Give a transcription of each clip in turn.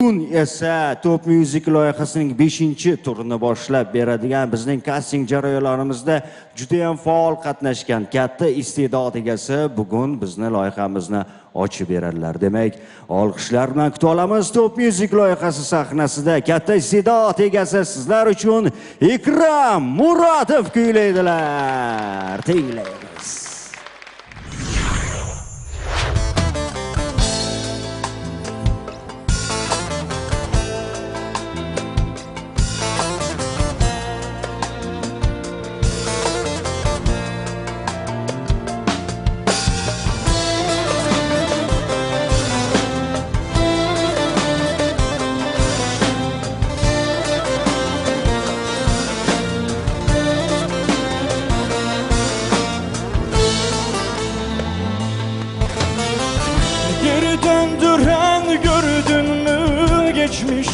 Bugun esa Top Music loyihasining 5-turini boshlab beradigan bizning kasting jarayonlarimizda juda ham faol qatnashgan katta iste'dod egasi bugun bizni loyihamizni ochib beradilar. Demak, olqishlar bilan kuta olamiz Top Music loyihasi sahnasida katta iste'dod egasi sizlar uchun Ikram Muratov kuylaydilar. Tinglaymiz.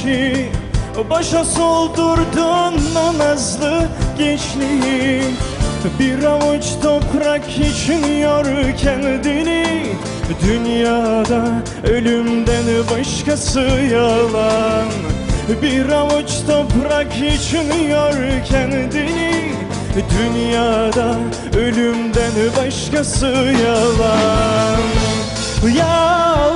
Geçmişi Başa soldurdun nazlı gençliği. Bir avuç toprak için yor kendini. Dünyada ölümden başkası yalan. Bir avuç toprak için yor kendini. Dünyada ölümden başkası yalan. Yalan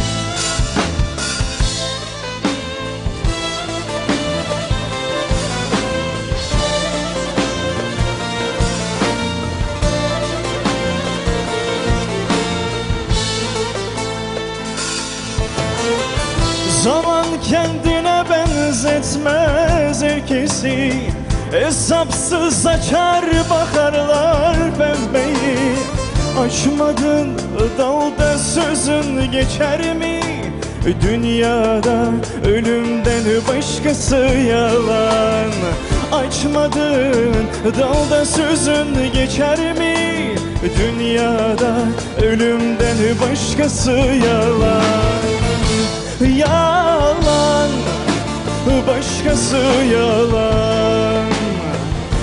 Hesapsız açar bakarlar pembeyi Açmadın dalda sözün geçer mi? Dünyada ölümden başkası yalan Açmadın dalda sözün geçer mi? Dünyada ölümden başkası yalan Yalan Başkası yalan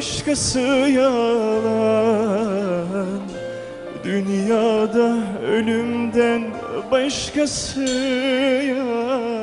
Başkası yalan Dünyada ölümden başkası yalan